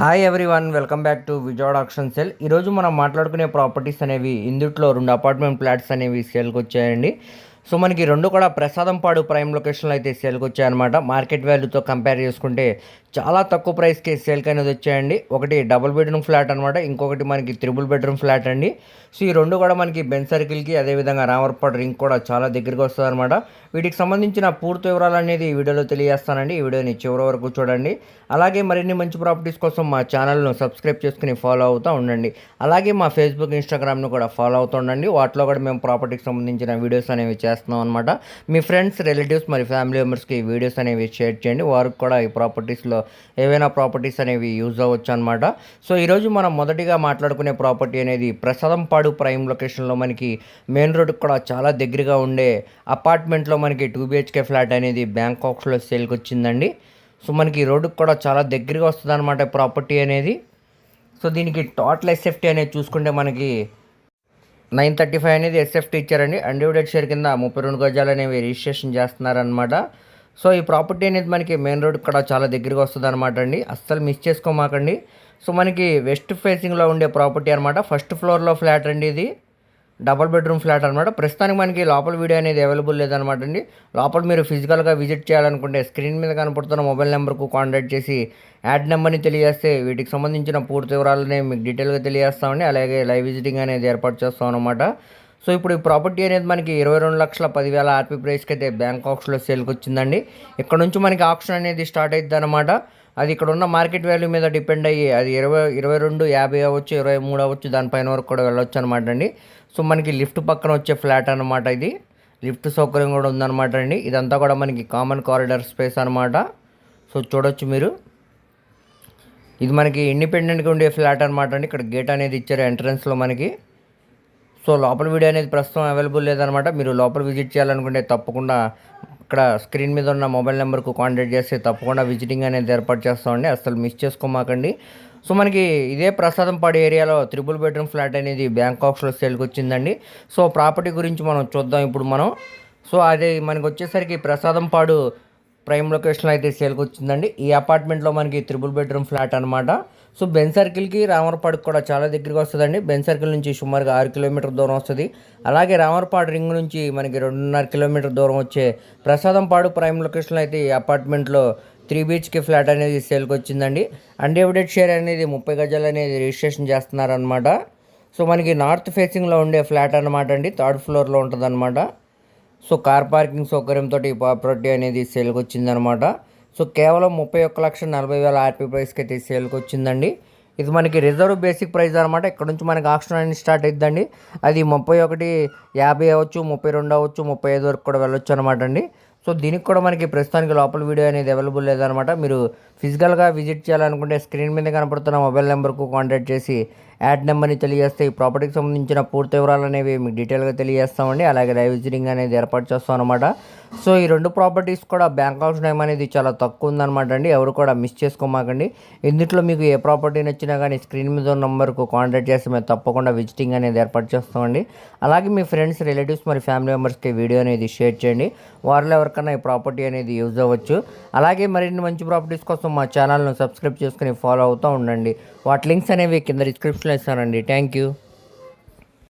Hi everyone welcome back to Vijayawada auction sale ఈరోజు మనం మాట్లాడుకునే ప్రాపర్టీస్ అనేవి ఇందుట్లో రెండు అపార్ట్మెంట్ ఫ్లాట్స్ అనేవి సేల్కి వచ్చాయండి. సో మనకి రెండు కూడా ప్రసాదంపాడు ప్రైమ్ లొకేషన్లో అయితే సేల్కి వచ్చాయన్నమాట. మార్కెట్ వాల్యూతో కంపేర్ చేసుకుంటే చాలా తక్కువ ప్రైస్కి సేల్కి అనేది వచ్చాయండి. ఒకటి డబుల్ బెడ్రూమ్ ఫ్లాట్ అనమాట ఇంకొకటి మనకి త్రిబుల్ బెడ్రూమ్ ఫ్లాట్ అండి. సో ఈ రెండు కూడా మనకి బెన్ సర్కిల్కి అదేవిధంగా రామర్పాడు రింగ్ కూడా చాలా దగ్గరికి వస్తుంది అనమాట వీటికి సంబంధించిన పూర్తి వివరాలు అనేది ఈ వీడియోలో తెలియజేస్తానండి. ఈ వీడియోని చివరి వరకు చూడండి. అలాగే మరిన్ని మంచి ప్రాపర్టీస్ కోసం మా ఛానల్ను సబ్స్క్రైబ్ చేసుకుని ఫాలో అవుతూ ఉండండి. అలాగే మా ఫేస్బుక్ ఇన్స్టాగ్రామ్ను కూడా ఫాలో అవుతూ ఉండండి. వాటిలో కూడా మేము ప్రాపర్టీకి సంబంధించిన వీడియోస్ అనేవి చేస్తున్నాం అనమాట మీ ఫ్రెండ్స్ రిలేటివ్స్ మరి ఫ్యామిలీ మెంబర్స్కి ఈ వీడియోస్ అనేవి షేర్ చేయండి. వారికి కూడా ఈ ప్రాపర్టీస్లో ఏవైనా ప్రాపర్టీస్ అనేవి యూజ్ అవ్వచ్చు అనమాట సో ఈరోజు మనం మొదటిగా మాట్లాడుకునే ప్రాపర్టీ అనేది ప్రసాదంపాడు ప్రైమ్ లొకేషన్లో మనకి మెయిన్ రోడ్కి కూడా చాలా దగ్గరగా ఉండే అపార్ట్మెంట్లో మనకి టూ బిహెచ్కే ఫ్లాట్ అనేది బ్యాంకాక్స్లో సేల్కి వచ్చిందండి సో మనకి రోడ్డుకి కూడా చాలా దగ్గరగా వస్తుంది అనమాట ప్రాపర్టీ అనేది. సో దీనికి టోటల్ ఎస్ఎఫ్టీ అనేది చూసుకుంటే మనకి నైన్ థర్టీ ఫైవ్ అనేది ఎస్ఎఫ్టీ ఇచ్చారండి. అన్డివిడెడ్ షేర్ కింద ముప్పై రెండు గజాలు అనేవి రిజిస్ట్రేషన్ చేస్తున్నారనమాట సో ఈ ప్రాపర్టీ అనేది మనకి మెయిన్ రోడ్ కూడా చాలా దగ్గరగా వస్తుంది అనమాట అండి. అస్సలు మిస్ చేసుకోమాకండి. సో మనకి వెస్ట్ ఫేసింగ్లో ఉండే ప్రాపర్టీ అనమాట ఫస్ట్ ఫ్లోర్లో ఫ్లాట్ అండి ఇది. డబల్ బెడ్రూమ్ ఫ్లాట్ అనమాట ప్రస్తుతానికి మనకి లోపల వీడియో అనేది అవైలబుల్ లేదనమాట అండి. లోపల మీరు ఫిజికల్గా విజిట్ చేయాలనుకుంటే స్క్రీన్ మీద కనపడుతున్న మొబైల్ నెంబర్కు కాంటాక్ట్ చేసి యాడ్ నెంబర్ని తెలియజేస్తే వీటికి సంబంధించిన పూర్తి వివరాలని మీకు డీటెయిల్గా తెలియజేస్తామండి. అలాగే లైవ్ విజిటింగ్ అనేది ఏర్పాటు చేస్తాం అనమాట సో ఇప్పుడు ఈ ప్రాపర్టీ అనేది మనకి ఇరవై రెండు లక్షల పదివేల ఆర్పీ ప్రైస్కి అయితే బ్యాంక్ ఆప్షన్లో సేల్కి వచ్చిందండి. ఇక్కడ నుంచి మనకి ఆప్షన్ అనేది స్టార్ట్ అవుతుంది అనమాట అది ఇక్కడ ఉన్న మార్కెట్ వాల్యూ మీద డిపెండ్ అయ్యి అది ఇరవై ఇరవై రెండు యాభై అవ్వచ్చు ఇరవై మూడు అవ్వచ్చు దానిపైన వరకు కూడా వెళ్ళొచ్చు అనమాట అండి. సో మనకి లిఫ్ట్ పక్కన వచ్చే ఫ్లాట్ అనమాట ఇది. లిఫ్ట్ సౌకర్యం కూడా ఉందన్నమాట అండి. ఇదంతా కూడా మనకి కామన్ కారిడార్ స్పేస్ అనమాట సో చూడొచ్చు మీరు. ఇది మనకి ఇండిపెండెంట్గా ఉండే ఫ్లాట్ అనమాట అండి. ఇక్కడ గేట్ అనేది ఇచ్చారు ఎంట్రన్స్లో మనకి. సో లోపల వీడియో అనేది ప్రస్తుతం అవైలబుల్ లేదనమాట మీరు లోపల విజిట్ చేయాలనుకుంటే తప్పకుండా ఇక్కడ స్క్రీన్ మీద ఉన్న మొబైల్ నెంబర్కు కాంటాక్ట్ చేస్తే తప్పకుండా విజిటింగ్ అనేది ఏర్పాటు చేస్తామండి అసలు మిస్ చేసుకోమాకండి. సో మనకి ఇదే ప్రసాదంపాడు ఏరియాలో త్రిపుల్ బెడ్రూమ్ ఫ్లాట్ అనేది బ్యాంకాక్స్లో సేల్కి వచ్చిందండి. సో ప్రాపర్టీ గురించి మనం చూద్దాం ఇప్పుడు మనం. సో అదే మనకు వచ్చేసరికి ప్రసాదంపాడు ప్రైమ్ లొకేషన్లో అయితే సేల్కి వచ్చిందండి. ఈ అపార్ట్మెంట్లో మనకి త్రిబుల్ బెడ్రూమ్ ఫ్లాట్ అనమాట సో బెన్ సర్కిల్కి రామర్పాడుకి కూడా చాలా దగ్గరగా వస్తుందండి. బెన్ సర్కిల్ నుంచి సుమారుగా ఆరు కిలోమీటర్ దూరం వస్తుంది. అలాగే రామర్పాడు రింగ్ నుంచి మనకి రెండున్నర కిలోమీటర్ దూరం వచ్చే ప్రసాదంపాడు ప్రైమ్ లొకేషన్లో అయితే ఈ అపార్ట్మెంట్లో త్రీ బీచ్కి ఫ్లాట్ అనేది సేల్కి వచ్చిందండి. అన్డివిడెడ్ షేర్ అనేది ముప్పై గజాలు అనేది రిజిస్ట్రేషన్ చేస్తున్నారనమాట సో మనకి నార్త్ ఫేసింగ్లో ఉండే ఫ్లాట్ అనమాట అండి. థర్డ్ ఫ్లోర్లో ఉంటుంది అనమాట సో కార్ పార్కింగ్ సౌకర్యంతో ఈ ప్రాపర్టీ అనేది సేల్కి వచ్చిందనమాట సో కేవలం ముప్పై ఒక్క లక్ష నలభై వేల ఆర్పీ ప్రైస్కి అయితే సేల్కి వచ్చిందండి. ఇది మనకి రిజర్వ్ బేసిక్ ప్రైస్ అనమాట ఇక్కడ నుంచి మనకి ఆక్షన్ అనేది స్టార్ట్ అవుతుందండి అది ముప్పై ఒకటి యాభై అవ్వచ్చు ముప్పై రెండు అవ్వచ్చు ముప్పై ఐదు వరకు కూడా వెళ్ళొచ్చు అనమాట అండి. సో దీనికి కూడా మనకి ప్రస్తుతానికి లోపల వీడియో అనేది అవైలబుల్ లేదనమాట మీరు ఫిజికల్గా విజిట్ చేయాలనుకుంటే స్క్రీన్ మీద కనపడుతున్న మొబైల్ నెంబర్కు కాంటాక్ట్ చేసి యాడ్ నెంబర్ని తెలియజేస్తే ఈ ప్రాపర్టీకి సంబంధించిన పూర్తి వివరాలు అనేవి మీకు డీటెయిల్గా తెలియజేస్తామండి. అలాగే లైవ్ విజిటింగ్ అనేది ఏర్పాటు చేస్తాం అనమాట సో ఈ రెండు ప్రాపర్టీస్ కూడా బ్యాంక్ ఆఫ్ టైం అనేది చాలా తక్కువ ఉందన్నమాట అండి. ఎవరు కూడా మిస్ చేసుకోమాకండి. ఇందులో మీకు ఏ ప్రాపర్టీ నచ్చినా కానీ స్క్రీన్ మీద ఉన్న నెంబర్కు కాంటాక్ట్ చేస్తే మేము తప్పకుండా విజిటింగ్ అనేది ఏర్పాటు చేస్తామండి. అలాగే మీ ఫ్రెండ్స్ రిలేటివ్స్ మరి ఫ్యామిలీ మెంబర్స్కి వీడియో అనేది షేర్ చేయండి. వారిలో ఎవరికైనా ఈ ప్రాపర్టీ అనేది యూజ్ అవ్వచ్చు. అలాగే మరిన్ని మంచి ప్రాపర్టీస్ కోసం మా ఛానల్ను సబ్స్క్రైబ్ చేసుకుని ఫాలో అవుతూ ఉండండి. వాటి లింక్స్ అనేవి కింద డిస్క్రిప్షన్ డిస్క్రిప్షన్లో ఇస్తానండి థ్యాంక్ యూ